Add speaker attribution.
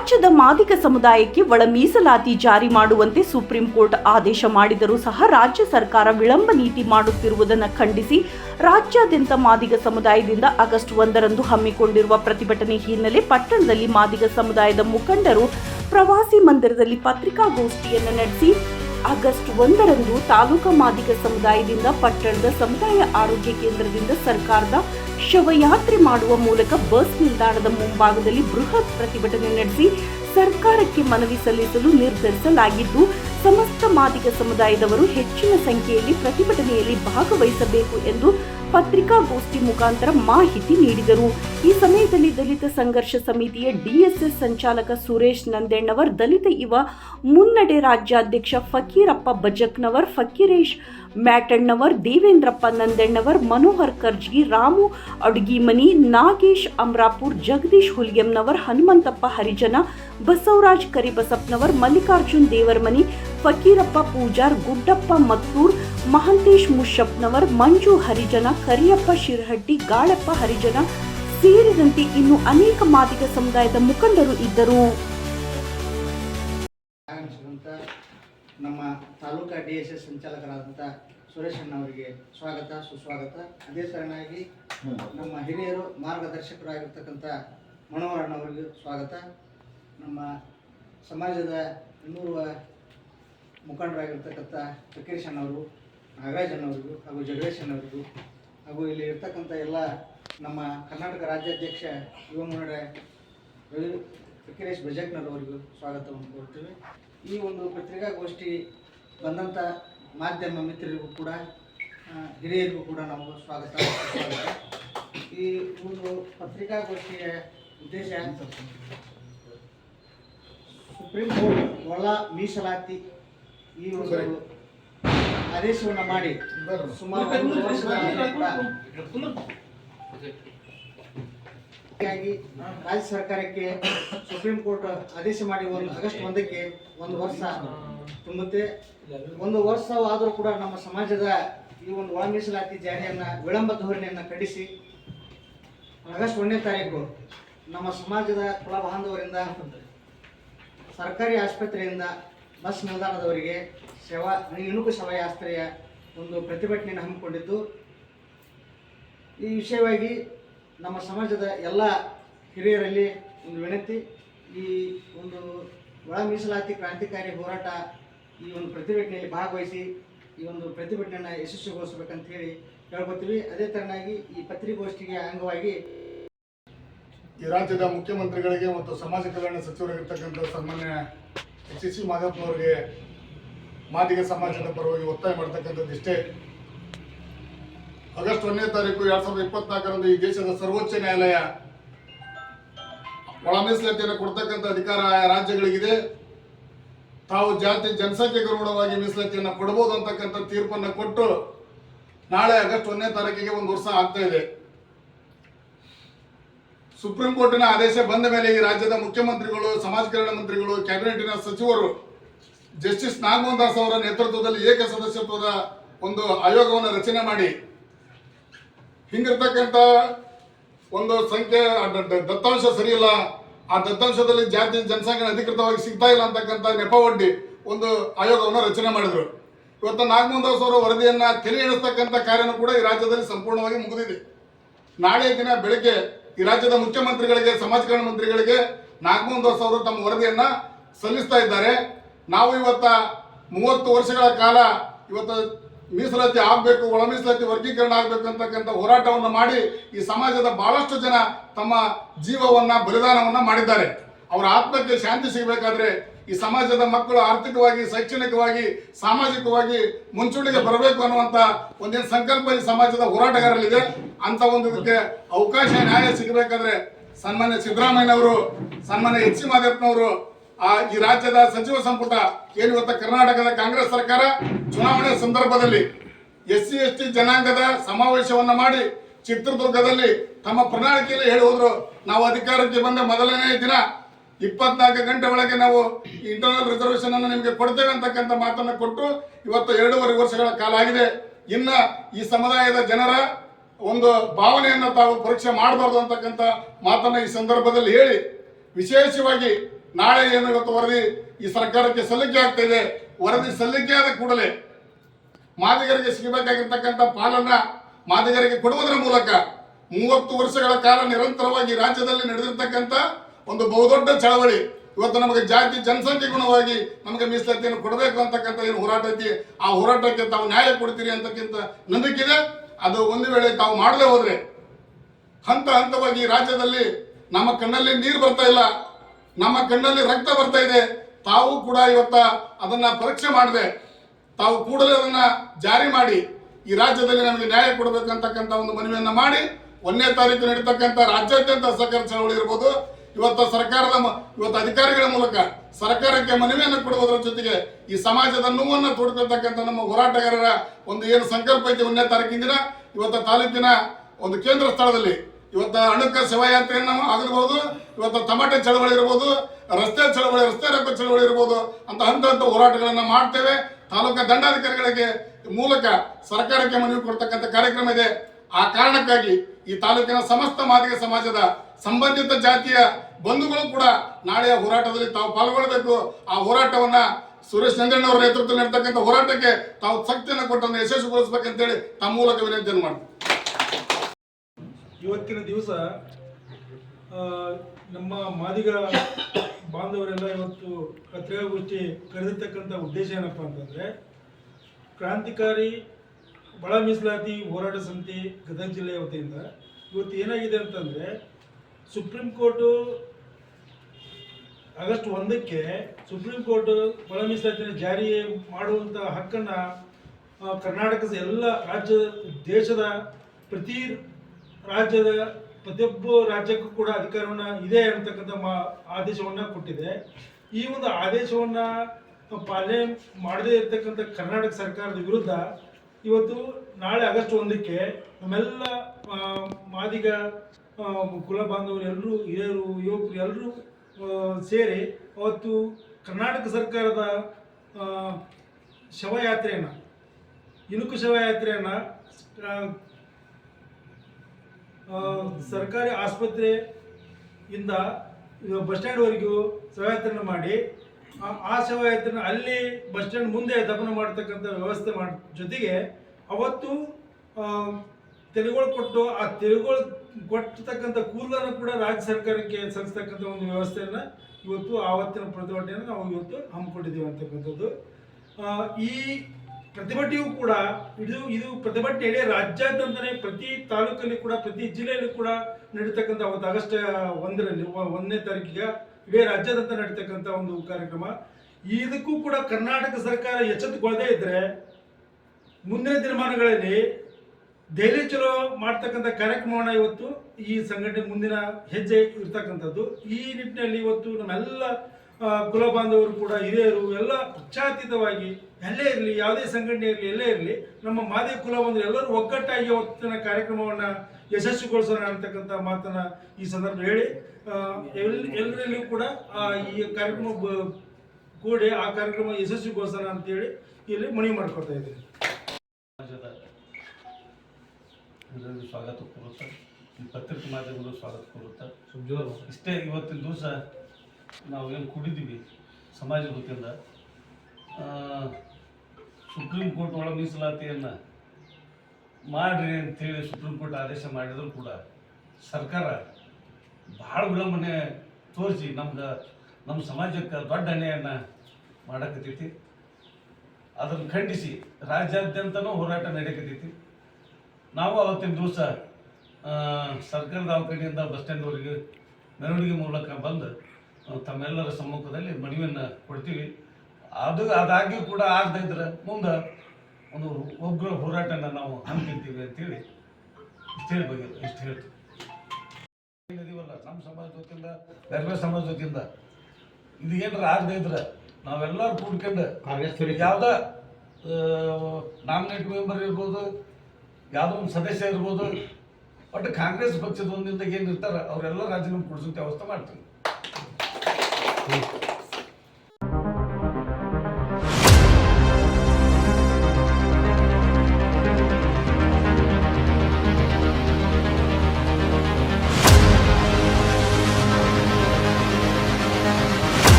Speaker 1: ರಾಜ್ಯದ ಮಾದಿಗ ಸಮುದಾಯಕ್ಕೆ ಒಳ ಮೀಸಲಾತಿ ಜಾರಿ ಮಾಡುವಂತೆ ಸುಪ್ರೀಂ ಕೋರ್ಟ್ ಆದೇಶ ಮಾಡಿದರೂ ಸಹ ರಾಜ್ಯ ಸರ್ಕಾರ ವಿಳಂಬ ನೀತಿ ಮಾಡುತ್ತಿರುವುದನ್ನು ಖಂಡಿಸಿ ರಾಜ್ಯಾದ್ಯಂತ ಮಾದಿಗ ಸಮುದಾಯದಿಂದ ಆಗಸ್ಟ್ ಒಂದರಂದು ಹಮ್ಮಿಕೊಂಡಿರುವ ಪ್ರತಿಭಟನೆ ಹಿನ್ನೆಲೆ ಪಟ್ಟಣದಲ್ಲಿ ಮಾದಿಗ ಸಮುದಾಯದ ಮುಖಂಡರು ಪ್ರವಾಸಿ ಮಂದಿರದಲ್ಲಿ ಪತ್ರಿಕಾಗೋಷ್ಠಿಯನ್ನು ನಡೆಸಿ ಆಗಸ್ಟ್ ಒಂದರಂದು ತಾಲೂಕಾ ಮಾದಿಗ ಸಮುದಾಯದಿಂದ ಪಟ್ಟಣದ ಸಮುದಾಯ ಆರೋಗ್ಯ ಕೇಂದ್ರದಿಂದ ಸರ್ಕಾರದ ಶವಯಾತ್ರೆ ಮಾಡುವ ಮೂಲಕ ಬಸ್ ನಿಲ್ದಾಣದ ಮುಂಭಾಗದಲ್ಲಿ ಬೃಹತ್ ಪ್ರತಿಭಟನೆ ನಡೆಸಿ ಸರ್ಕಾರಕ್ಕೆ ಮನವಿ ಸಲ್ಲಿಸಲು ನಿರ್ಧರಿಸಲಾಗಿದ್ದು, ಸಮಸ್ತ ಮಾದಿಗ ಸಮುದಾಯದವರು ಹೆಚ್ಚಿನ ಸಂಖ್ಯೆಯಲ್ಲಿ ಪ್ರತಿಭಟನೆಯಲ್ಲಿ ಭಾಗವಹಿಸಬೇಕು ಎಂದು ಪತ್ರಿಕಾಗೋಷ್ಠಿ ಮುಖಾಂತರ ಮಾಹಿತಿ ನೀಡಿದರು. ಈ ಸಮಯದಲ್ಲಿ ದಲಿತ ಸಂಘರ್ಷ ಸಮಿತಿಯ ಡಿಎಸ್ಎಸ್ ಸಂಚಾಲಕ ಸುರೇಶ್ ನಂದೆಣ್ಣವರ್, ದಲಿತ ಯುವ ಮುನ್ನಡೆ ರಾಜ್ಯಾಧ್ಯಕ್ಷ ಫಕೀರಪ್ಪ ಬಜಕ್ನವರ್, ಫಕೀರೇಶ್ ಮ್ಯಾಟಣ್ಣವರ್, ದೇವೇಂದ್ರಪ್ಪ ನಂದೆಣ್ಣವರ್, ಮನೋಹರ್ ಕರ್ಜ್ಗಿ, ರಾಮು ಅಡ್ಗಿಮನಿ, ನಾಗೇಶ್ ಅಮ್ರಾಪುರ್, ಜಗದೀಶ್ ಹುಲ್ಗೆಮ್ನವರ್ ಹನುಮಂತಪ್ಪ ಹರಿಜನ, ಬಸವರಾಜ್ ಕರಿಬಸಪ್ಪನವರ್, ಮಲ್ಲಿಕಾರ್ಜುನ್ ದೇವರಮನಿ ಫಕೀರಪ್ಪ ಪೂಜಾರ್, ಗುಡ್ಡಪ್ಪ ಮತ್ತೂರ್, ಮಹಂತೇಶ್ ಮುಷಪ್ನವರ್, ಮಂಜು ಹರಿಜನ, ಕರಿಯಪ್ಪ ಶಿರಹಟ್ಟಿ, ಗಾಳಪ್ಪ ಹರಿಜನ ಸೇರಿದಂತೆ ಇನ್ನು ಅನೇಕ ಮಾದಿಗ ಸಮುದಾಯದ ಮುಖಂಡರು ಇದ್ದರು.
Speaker 2: ನಮ್ಮ ತಾಲೂಕಾ ಎಸ್ ಸಂಚಾಲಕರಾದಂಥ ಸುರೇಶ್ ಅಣ್ಣವರಿಗೆ ಸ್ವಾಗತ, ಸುಸ್ವಾಗತ. ಅದೇ ಸರಣಾಗಿ ನಮ್ಮ ಹಿರಿಯರು, ಮಾರ್ಗದರ್ಶಕರಾಗಿರ್ತಕ್ಕಂಥ ಮನೋಹರ್ ಅಣ್ಣವರಿಗೂ ಸ್ವಾಗತ. ನಮ್ಮ ಸಮಾಜದ ಇನ್ನೂರುವ ಮುಖಂಡರಾಗಿರ್ತಕ್ಕಂಥ ಫಕೀರೇಶ್ ಅವರು ನಾಗರಾಜ್ ಅಣ್ಣವರಿಗೂ ಹಾಗೂ ಜಗದೀಶ್ ಅಣ್ಣವರಿಗೂ ಹಾಗೂ ಇಲ್ಲಿ ಇರ್ತಕ್ಕಂಥ ಎಲ್ಲ ನಮ್ಮ ಕರ್ನಾಟಕ ರಾಜ್ಯಾಧ್ಯಕ್ಷ ಯುವ ಮುನ್ನಡೆ ರವಿ ಫಕೀರೇಶ್ ಸ್ವಾಗತವನ್ನು ಕೋರ್ತೀವಿ ಈ ಒಂದು ಪತ್ರಿಕಾಗೋಷ್ಠಿ ಬಂದಂಥ ಮಾಧ್ಯಮ ಮಿತ್ರರಿಗೂ ಕೂಡ ಹಿರಿಯರಿಗೂ ಕೂಡ ನಾವು ಸ್ವಾಗತ. ಈ ಒಂದು ಪತ್ರಿಕಾಗೋಷ್ಠಿಯ ಉದ್ದೇಶ ಸುಪ್ರೀಂ ಕೋರ್ಟ್ ಒಳ ಮೀಸಲಾತಿ ಈ ಒಂದು ಆದೇಶವನ್ನು ಮಾಡಿ ಸುಮಾರು ಒಂದು ರಾಜ್ಯ ಸರ್ಕಾರಕ್ಕೆ ಸುಪ್ರೀಂ ಕೋರ್ಟ್ ಆದೇಶ ಮಾಡಿ ಒಂದು ಆಗಸ್ಟ್ ಒಂದಕ್ಕೆ ಒಂದು ವರ್ಷ ತುಂಬುತ್ತೆ. ಒಂದು ವರ್ಷವಾದರೂ ಕೂಡ ನಮ್ಮ ಸಮಾಜದ ಈ ಒಂದು ಒಳ ಮೀಸಲಾತಿ ಜಾರಿಯನ್ನ ವಿಳಂಬ ಧೋರಣೆಯನ್ನು ಖಂಡಿಸಿ ಆಗಸ್ಟ್ ಒಂದನೇ ತಾರೀಕು ನಮ್ಮ ಸಮಾಜದ ಕುಲ ಬಾಂಧವರಿಂದ ಸರ್ಕಾರಿ ಆಸ್ಪತ್ರೆಯಿಂದ ಬಸ್ ನಿಲ್ದಾಣದವರಿಗೆ ಶವ ಇಣುಕು ಶವಯಾಸ್ತ್ರೆಯ ಒಂದು ಪ್ರತಿಭಟನೆಯನ್ನು ಹಮ್ಮಿಕೊಂಡಿದ್ದು, ಈ ವಿಷಯವಾಗಿ ನಮ್ಮ ಸಮಾಜದ ಎಲ್ಲ ಹಿರಿಯರಲ್ಲಿ ಒಂದು ವಿನಂತಿ, ಈ ಒಂದು ಒಳ ಮೀಸಲಾತಿ ಕ್ರಾಂತಿಕಾರಿ ಹೋರಾಟ ಈ ಒಂದು ಪ್ರತಿಭಟನೆಯಲ್ಲಿ ಭಾಗವಹಿಸಿ ಈ ಒಂದು ಪ್ರತಿಭಟನೆಯನ್ನು ಯಶಸ್ವಿಗೊಳಿಸಬೇಕಂತ ಹೇಳಿ ಕೇಳ್ಕೊತೀವಿ ಅದೇ ತರನಾಗಿ ಈ ಪತ್ರಿಕೋಷ್ಠಿಗೆ ಅಂಗವಾಗಿ
Speaker 3: ಈ ರಾಜ್ಯದ ಮುಖ್ಯಮಂತ್ರಿಗಳಿಗೆ ಮತ್ತು ಸಮಾಜ ಕಲ್ಯಾಣ ಸಚಿವರಾಗಿರ್ತಕ್ಕಂಥ ಸನ್ಮಾನ್ಯ ಎಚ್ ಸಿ ಮಾಧಪ್ಪನವರಿಗೆ ಮಾದಿಗ ಸಮಾಜದ ಪರವಾಗಿ ಒತ್ತಾಯ ಮಾಡ್ತಕ್ಕಂಥದ್ದು ಇಷ್ಟೇ. ಆಗಸ್ಟ್ ಒಂದನೇ ತಾರೀಕು ಎರಡ್ ಸಾವಿರದ ಇಪ್ಪತ್ನಾಲ್ಕರಂದು ಈ ದೇಶದ ಸರ್ವೋಚ್ಚ ನ್ಯಾಯಾಲಯ ಒಳ ಮೀಸಲಾತಿಯನ್ನು ಕೊಡ್ತಕ್ಕಂಥ ಅಧಿಕಾರ ಆಯಾ ರಾಜ್ಯಗಳಿಗಿದೆ. ತಾವು ಜಾತಿ ಜನಸಂಖ್ಯೆಗೆ ಅನುಗುಣವಾಗಿ ಮೀಸಲಾತಿಯನ್ನು ಕೊಡಬಹುದು ಅಂತಕ್ಕಂಥ ತೀರ್ಪನ್ನು ಕೊಟ್ಟು ನಾಳೆ ಆಗಸ್ಟ್ ಒಂದನೇ ತಾರೀಕಿಗೆ ಒಂದು ವರ್ಷ ಆಗ್ತಾ ಇದೆ. ಸುಪ್ರೀಂ ಕೋರ್ಟಿನ ಆದೇಶ ಬಂದ ಮೇಲೆ ಈ ರಾಜ್ಯದ ಮುಖ್ಯಮಂತ್ರಿಗಳು, ಸಮಾಜ ಕಲ್ಯಾಣ ಮಂತ್ರಿಗಳು, ಕ್ಯಾಬಿನೆಟಿನ ಸಚಿವರು ಜಸ್ಟಿಸ್ ನಾಗಮೋಹನ್ ದಾಸ್ ಅವರ ನೇತೃತ್ವದಲ್ಲಿ ಏಕ ಸದಸ್ಯತ್ವದ ಒಂದು ಆಯೋಗವನ್ನು ರಚನೆ ಮಾಡಿ, ಹಿಂಗಿರ್ತಕ್ಕಂಥ ಒಂದು ಸಂಖ್ಯೆ ದತ್ತಾಂಶ ಸರಿಯಿಲ್ಲ, ಆ ದತ್ತಾಂಶದಲ್ಲಿ ಜಾತಿ ಜನಸಂಖ್ಯೆ ಅಧಿಕೃತವಾಗಿ ಸಿಗ್ತಾ ಇಲ್ಲ ಅಂತಕ್ಕಂಥ ನೆಪ ಒಡ್ಡಿ ಒಂದು ಆಯೋಗವನ್ನು ರಚನೆ ಮಾಡಿದ್ರು. ಇವತ್ತು ನಾಗಮೋಹನ್ ದಾಸ್ ಅವರ ವರದಿಯನ್ನ ತೆರೆ ಎಣಿಸ್ತಕ್ಕಂಥ ಕಾರ್ಯನೂ ಕೂಡ ಈ ರಾಜ್ಯದಲ್ಲಿ ಸಂಪೂರ್ಣವಾಗಿ ಮುಗಿದಿದೆ. ನಾಳೆ ದಿನ ಬೆಳಗ್ಗೆ ಈ ರಾಜ್ಯದ ಮುಖ್ಯಮಂತ್ರಿಗಳಿಗೆ ಸಮಾಜ ಕಲ್ಯಾಣ ಮಂತ್ರಿಗಳಿಗೆ ನಾಗಮೋಹನ್ ದಾಸ್ ಅವರು ತಮ್ಮ ವರದಿಯನ್ನ ಸಲ್ಲಿಸ್ತಾ ಇದ್ದಾರೆ. ನಾವು ಇವತ್ತ ಮೂವತ್ತು ವರ್ಷಗಳ ಕಾಲ ಇವತ್ತು ಮೀಸಲಾತಿ ಆಗ್ಬೇಕು, ಒಳ ಮೀಸಲಾತಿ ವರ್ಗೀಕರಣ ಆಗ್ಬೇಕು ಅಂತಕ್ಕಂಥ ಹೋರಾಟವನ್ನು ಮಾಡಿ ಈ ಸಮಾಜದ ಬಹಳಷ್ಟು ಜನ ತಮ್ಮ ಜೀವವನ್ನ, ಬಲಿದಾನವನ್ನ ಮಾಡಿದ್ದಾರೆ. ಅವರ ಆತ್ಮಕ್ಕೆ ಶಾಂತಿ ಸಿಗಬೇಕಾದ್ರೆ ಈ ಸಮಾಜದ ಮಕ್ಕಳು ಆರ್ಥಿಕವಾಗಿ, ಶೈಕ್ಷಣಿಕವಾಗಿ, ಸಾಮಾಜಿಕವಾಗಿ ಮುಂಚೂಣಿಗೆ ಬರಬೇಕು ಅನ್ನುವಂತ ಒಂದೇನು ಸಂಕಲ್ಪ ಈ ಸಮಾಜದ ಹೋರಾಟಗಾರರಲ್ಲಿದೆ. ಅಂತ ಒಂದು ಇದಕ್ಕೆ ಅವಕಾಶ ನ್ಯಾಯ ಸಿಗಬೇಕಾದ್ರೆ ಸನ್ಮಾನ್ಯ ಸಿದ್ದರಾಮಯ್ಯನವರು, ಸನ್ಮಾನ್ಯ ಎಚ್ ಸಿ ಮಾದೇಪ್ಪನವರು, ಆ, ಈ ರಾಜ್ಯದ ಸಚಿವ ಸಂಪುಟ, ಏನು ಇವತ್ತು ಕರ್ನಾಟಕದ ಕಾಂಗ್ರೆಸ್ ಸರ್ಕಾರ ಚುನಾವಣೆ ಸಂದರ್ಭದಲ್ಲಿ ಎಸ್ ಸಿ, ಎಸ್ ಟಿ ಜನಾಂಗದ ಸಮಾವೇಶವನ್ನ ಮಾಡಿ ಚಿತ್ರದುರ್ಗದಲ್ಲಿ ತಮ್ಮ ಪ್ರಣಾಳಿಕೆಯಲ್ಲಿ ಹೇಳಿ ಹೋದ್ರು. ನಾವು ಅಧಿಕಾರಕ್ಕೆ ಬಂದ ಮೊದಲನೇ ದಿನ ಇಪ್ಪತ್ನಾಲ್ಕು ಗಂಟೆ ಒಳಗೆ ನಾವು ಇಂಟರ್ನಲ್ ರಿಸರ್ವೇಶನ್ ಅನ್ನು ನಿಮಗೆ ಕೊಡ್ತೇವೆ ಅಂತಕ್ಕಂಥ ಮಾತನ್ನು ಕೊಟ್ಟು ಇವತ್ತು ಎರಡೂವರೆ ವರ್ಷಗಳ ಕಾಲ ಆಗಿದೆ. ಇನ್ನ ಈ ಸಮುದಾಯದ ಜನರ ಒಂದು ಭಾವನೆಯನ್ನ ತಾವು ಪರೀಕ್ಷೆ ಮಾಡಬಾರ್ದು ಅಂತಕ್ಕಂಥ ಮಾತನ್ನ ಈ ಸಂದರ್ಭದಲ್ಲಿ ಹೇಳಿ, ವಿಶೇಷವಾಗಿ ನಾಳೆ ಏನು ಇವತ್ತು ವರದಿ ಈ ಸರ್ಕಾರಕ್ಕೆ ಸಲ್ಲಿಕೆ ಆಗ್ತಾ ಇದೆ, ವರದಿ ಸಲ್ಲಿಕೆ ಆದ ಕೂಡಲೇ ಮಾದಿಗರಿಗೆ ಸಿಗಬೇಕಾಗಿರ್ತಕ್ಕಂಥ ಪಾಲನ್ನ ಮಾದಿಗರಿಗೆ ಕೊಡುವುದರ ಮೂಲಕ ಮೂವತ್ತು ವರ್ಷಗಳ ಕಾಲ ನಿರಂತರವಾಗಿ ರಾಜ್ಯದಲ್ಲಿ ನಡೆದಿರ್ತಕ್ಕಂಥ ಒಂದು ಬಹುದೊಡ್ಡ ಚಳವಳಿ, ಇವತ್ತು ನಮಗೆ ಜಾತಿ ಜನಸಂಖ್ಯೆ ಗುಣವಾಗಿ ನಮಗೆ ಮೀಸಲಾತಿಯನ್ನು ಕೊಡಬೇಕು ಅಂತಕ್ಕಂಥ ಏನು ಹೋರಾಟ ಐತಿ ಆ ಹೋರಾಟಕ್ಕೆ ತಾವು ನ್ಯಾಯ ಕೊಡ್ತೀರಿ ಅಂತಕ್ಕಿಂತ ನಂಬಿಕೆ ಇದೆ. ಅದು ಒಂದು ವೇಳೆ ತಾವು ಮಾಡದೆ ಹೋದ್ರೆ ಹಂತ ಹಂತವಾಗಿ ರಾಜ್ಯದಲ್ಲಿ ನಮ್ಮ ಕಣ್ಣಲ್ಲಿ ನೀರು ಬರ್ತಾ ಇಲ್ಲ, ನಮ್ಮ ಕಣ್ಣಲ್ಲಿ ರಕ್ತ ಬರ್ತಾ ಇದೆ, ತಾವು ಕೂಡ ಇವತ್ತ ಅದನ್ನ ಪರೀಕ್ಷೆ ಮಾಡದೆ, ತಾವು ಕೂಡಲೇ ಅದನ್ನ ಜಾರಿ ಮಾಡಿ, ಈ ರಾಜ್ಯದಲ್ಲಿ ನಮಗೆ ನ್ಯಾಯ ಕೊಡಬೇಕಂತಕ್ಕಂಥ ಒಂದು ಮನವಿಯನ್ನು ಮಾಡಿ, ಒಂದನೇ ತಾರೀಕು ನಡೀತಕ್ಕಂಥ ರಾಜ್ಯಾದ್ಯಂತ ಸಹಕಾರ ಚಳವಳಿ ಇರ್ಬೋದು ಇವತ್ತು ಸರ್ಕಾರದ ಇವತ್ತು ಅಧಿಕಾರಿಗಳ ಮೂಲಕ ಸರ್ಕಾರಕ್ಕೆ ಮನವಿಯನ್ನು ಕೊಡುವುದರ ಜೊತೆಗೆ ಈ ಸಮಾಜದ ನೋವನ್ನು ತೋಡ್ಕೊಳ್ತಕ್ಕಂಥ ನಮ್ಮ ಹೋರಾಟಗಾರರ ಒಂದು ಏನು ಸಂಕಲ್ಪ ಐತಿ, ಒಂದನೇ ತಾರೀಕಿನ ಇವತ್ತು ತಾಲೂಕಿನ ಒಂದು ಕೇಂದ್ರ ಸ್ಥಳದಲ್ಲಿ ಇವತ್ತ ಅಣುಕ ಶವಯಾತ್ರೆಯನ್ನು ಆಗಿರ್ಬೋದು ಇವತ್ತು ಟಮಾಟೆ ಚಳವಳಿ ಇರ್ಬೋದು, ರಸ್ತೆ ಚಳವಳಿ, ರಸ್ತೆ ರೊಕ್ಕ ಚಳವಳಿ ಇರ್ಬೋದು. ಅಂತ ಹಂತ ಹಂತ ಹೋರಾಟಗಳನ್ನು ಮಾಡ್ತೇವೆ. ತಾಲೂಕಾ ದಂಡಾಧಿಕಾರಿಗಳಿಗೆ ಮೂಲಕ ಸರ್ಕಾರಕ್ಕೆ ಮನವಿ ಕೊಡ್ತಕ್ಕಂಥ ಕಾರ್ಯಕ್ರಮ ಇದೆ. ಆ ಕಾರಣಕ್ಕಾಗಿ ಈ ತಾಲೂಕಿನ ಸಮಸ್ತ ಮಾದಿಗ ಸಮಾಜದ ಸಂಬಂಧಿತ ಜಾತಿಯ ಬಂಧುಗಳು ಕೂಡ ನಾಳೆಯ ಹೋರಾಟದಲ್ಲಿ ತಾವು ಪಾಲ್ಗೊಳ್ಳಬೇಕು. ಆ ಹೋರಾಟವನ್ನ ಸುರೇಶ್ ಅವರ ನೇತೃತ್ವದಲ್ಲಿ ನಡೆತಕ್ಕಂಥ ಹೋರಾಟಕ್ಕೆ ತಾವು ಶಕ್ತಿಯನ್ನು ಕೊಟ್ಟನ್ನು ಯಶಸ್ವಿಗೊಳಿಸಬೇಕಂತೇಳಿ ತಮ್ಮ ಮೂಲಕ ವಿನಂತಿಯನ್ನು ಮಾಡ್ತೀನಿ.
Speaker 4: ಇವತ್ತಿನ ದಿವಸ ನಮ್ಮ ಮಾದಿಗ ಬಾಂಧವರೆಲ್ಲ ಇವತ್ತು ಪತ್ರಿಕಾಗೋಷ್ಠಿ ಕರೆದಿರ್ತಕ್ಕಂಥ ಉದ್ದೇಶ ಏನಪ್ಪ ಅಂತಂದರೆ, ಕ್ರಾಂತಿಕಾರಿ ಬಳ ಮೀಸಲಾತಿ ಹೋರಾಟ ಸಮಿತಿ ಗದಗ ಜಿಲ್ಲೆಯ ವತಿಯಿಂದ ಇವತ್ತು ಏನಾಗಿದೆ ಅಂತಂದರೆ ಸುಪ್ರೀಂ ಕೋರ್ಟು ಆಗಸ್ಟ್ ಒಂದಕ್ಕೆ ಸುಪ್ರೀಂ ಕೋರ್ಟ್ ಒಳ ಮೀಸಲಾತಿನ ಜಾರಿ ಮಾಡುವಂಥ ಹಕ್ಕನ್ನು ಕರ್ನಾಟಕದ ಎಲ್ಲ ರಾಜ್ಯ, ದೇಶದ ಪ್ರತಿ ರಾಜ್ಯದ, ಪ್ರತಿಯೊಬ್ಬ ರಾಜ್ಯಕ್ಕೂ ಕೂಡ ಅಧಿಕಾರವನ್ನು ಇದೆ ಅಂತಕ್ಕಂಥ ಮಾ, ಆದೇಶವನ್ನು ಕೊಟ್ಟಿದೆ. ಈ ಒಂದು ಆದೇಶವನ್ನು ಪಾಲನೆ ಮಾಡದೇ ಇರತಕ್ಕಂಥ ಕರ್ನಾಟಕ ಸರ್ಕಾರದ ವಿರುದ್ಧ ಇವತ್ತು ನಾಳೆ ಆಗಸ್ಟ್ ಒಂದಕ್ಕೆ ನಮ್ಮೆಲ್ಲ ಮಾದಿಗ ಕುಲ ಬಾಂಧವರು ಎಲ್ಲರೂ ಹಿರಿಯರು, ಯುವಕರು ಎಲ್ಲರೂ ಸೇರಿ ಅವತ್ತು ಕರ್ನಾಟಕ ಸರ್ಕಾರದ ಶವಯಾತ್ರೆಯನ್ನು ಇಣುಕು ಶವಯಾತ್ರೆಯನ್ನು ಸರ್ಕಾರಿ ಆಸ್ಪತ್ರೆಯಿಂದ ಬಸ್ ಸ್ಟ್ಯಾಂಡ್ವರೆಗೂ ಶವಯಾತ್ರೆಯನ್ನು ಮಾಡಿ, ಆ- ಶವಯಾತ್ರೆನ ಅಲ್ಲಿ ಬಸ್ ಸ್ಟ್ಯಾಂಡ್ ಮುಂದೆ ದಫನ ಮಾಡ್ತಕ್ಕಂಥ ವ್ಯವಸ್ಥೆ ಮಾಡ, ಜೊತೆಗೆ ಅವತ್ತು ಆ, ತೆಲುಗುಗಳು ಕೊಟ್ಟು ಆ ತೆರಿಗೆಗಳು ಕೊಟ್ಟತಕ್ಕಂಥ ಕೂದಲನ್ನು ಕೂಡ ರಾಜ್ಯ ಸರ್ಕಾರಕ್ಕೆ ಸಲ್ಲಿಸ್ತಕ್ಕಂಥ ಒಂದು ವ್ಯವಸ್ಥೆಯನ್ನು ಇವತ್ತು ಆವತ್ತಿನ ಪ್ರತಿಭಟನೆಯನ್ನು ನಾವು ಇವತ್ತು ಹಮ್ಮಿಕೊಂಡಿದ್ದೀವಿ ಅಂತಕ್ಕಂಥದ್ದು. ಈ ಪ್ರತಿಭಟನೆಯೂ ಕೂಡ ಇದು ಇದು ಪ್ರತಿಭಟನೆ ಇಡೀ ರಾಜ್ಯಾದ್ಯಂತನೇ ಪ್ರತಿ ತಾಲೂಕಲ್ಲಿ ಕೂಡ ಪ್ರತಿ ಜಿಲ್ಲೆಯಲ್ಲಿ ಕೂಡ ನಡೀತಕ್ಕಂಥ ಒಂದು ಆಗಸ್ಟ್ ಒಂದರಲ್ಲಿ ಒಂದನೇ ತಾರೀಕಿಗೆ ಇಡೀ ರಾಜ್ಯಾದ್ಯಂತ ನಡೀತಕ್ಕಂಥ ಒಂದು ಕಾರ್ಯಕ್ರಮ. ಇದಕ್ಕೂ ಕೂಡ ಕರ್ನಾಟಕ ಸರ್ಕಾರ ಎಚ್ಚೆತ್ತುಕೊಳ್ಳದೇ ಇದ್ದರೆ ಮುಂದಿನ ದಿನಮಾನಗಳಲ್ಲಿ ದೆಹಲಿ ಚಲೋ ಮಾಡ್ತಕ್ಕಂಥ ಕಾರ್ಯಕ್ರಮವನ್ನು ಇವತ್ತು ಈ ಸಂಘಟನೆ ಮುಂದಿನ ಹೆಜ್ಜೆ ಇರ್ತಕ್ಕಂಥದ್ದು. ಈ ನಿಟ್ಟಿನಲ್ಲಿ ಇವತ್ತು ನಮ್ಮೆಲ್ಲ ಕುಲ ಬಾಂಧವರು ಕೂಡ ಹಿರಿಯರು ಎಲ್ಲ ಪಕ್ಷಾತೀತವಾಗಿ ಎಲ್ಲೇ ಇರಲಿ, ಯಾವುದೇ ಸಂಘಟನೆ ಇರಲಿ, ಎಲ್ಲೇ ಇರಲಿ, ನಮ್ಮ ಮಾದೇ ಕುಲ ಬಾಂಧವರು ಎಲ್ಲರೂ ಒಗ್ಗಟ್ಟಾಗಿ ಇವತ್ತಿನ ಕಾರ್ಯಕ್ರಮವನ್ನು ಯಶಸ್ವಿಗೊಳಿಸೋಣ ಅಂತಕ್ಕಂಥ ಮಾತನ್ನು ಈ ಸಂದರ್ಭ ಹೇಳಿ. ಎಲ್ ಎಲ್ಲರಲ್ಲಿಯೂ ಕೂಡ ಈ ಕಾರ್ಯಕ್ರಮ ಕೂಡಿ ಆ ಕಾರ್ಯಕ್ರಮ ಯಶಸ್ವಿಗೊಳಿಸೋಣ ಅಂತೇಳಿ ಇಲ್ಲಿ ಮನವಿ ಮಾಡ್ಕೊತಾ ಇದ್ದೀನಿ
Speaker 5: ಸಮಾಜದ ಇದರಲ್ಲಿ ಸ್ವಾಗತ ಕೋರುತ್ತೆ ಈ ಪತ್ರಿಕೆ ಮಾಧ್ಯಮಗಳು ಸ್ವಾಗತ ಕೋರುತ್ತಾ. ಇಷ್ಟೇ ಇವತ್ತಿನ ದಿವಸ ನಾವು ಏನು ಕುಡಿದೀವಿ ಸಮಾಜದ ವತಿಯಿಂದ ಆ, ಸುಪ್ರೀಂ ಕೋರ್ಟ್ ಒಳ ಮೀಸಲಾತಿಯನ್ನು ಮಾಡಿರಿ ಅಂತೇಳಿ ಸುಪ್ರೀಂ ಕೋರ್ಟ್ ಆದೇಶ ಮಾಡಿದರೂ ಕೂಡ ಸರ್ಕಾರ ಭಾಳ ವಿಳಂಬನೆ ತೋರಿಸಿ ನಮ್ಗೆ ನಮ್ಮ ಸಮಾಜಕ್ಕೆ ದೊಡ್ಡ ಅನ್ಯಾಯನ ಮಾಡಕತ್ತೈತಿ. ಅದನ್ನು ಖಂಡಿಸಿ ರಾಜ್ಯಾದ್ಯಂತನೂ ಹೋರಾಟ ನಡೆಯಕತ್ತೈತಿ. ನಾವು ಅವತ್ತಿನ ದಿವಸ ಸರ್ಕಾರದ ದಾವಕಡೆಯಿಂದ ಬಸ್ ಸ್ಟ್ಯಾಂಡ್ವರೆಗೆ ಮೆರವಣಿಗೆ ಮೂಲಕ ಬಂದು ತಮ್ಮೆಲ್ಲರ ಸಮ್ಮುಖದಲ್ಲಿ ಮನವಿಯನ್ನು ಕೊಡ್ತೀವಿ. ಅದು ಅದಾಗಿಯೂ ಕೂಡ ಆಗದೇ ಇದ್ರೆ ಮುಂದೆ ಒಂದು ಉಗ್ರ ಹೋರಾಟನ ನಾವು ಹಮ್ಮಿಕೊಳ್ತೀವಿ ಅಂತೇಳಿ ಇಷ್ಟು ಹೇಳ್ಬೇಕು ಇಷ್ಟು ಹೇಳ್ತೀವಿ ಇದೀವಲ್ಲ ನಮ್ಮ ಸಮಾಜದ ವತಿಯಿಂದ ಬೇರೆ ಬೇರೆ ಸಮಾಜದ ವತಿಯಿಂದ ಇದು ಏನಾರ ಆಗದಿದ್ರೆ ಇದ್ರೆ ನಾವೆಲ್ಲರೂ ಕೂಡ್ಕೊಂಡು ಯಾವ್ದ ನಾಮಿನೇಟ್ ಮೆಂಬರ್ ಇರ್ಬೋದು ಯಾವುದೋ ಒಂದು ಸದಸ್ಯ ಇರ್ಬೋದು, ಒಟ್ಟು ಕಾಂಗ್ರೆಸ್ ಪಕ್ಷದ ಒಂದಿಂದ ಏನು ಇರ್ತಾರೆ ಅವರೆಲ್ಲ ರಾಜೀನಾಮೆ ಕೊಡಿಸೋ ವ್ಯವಸ್ಥೆ ಮಾಡ್ತೀವಿ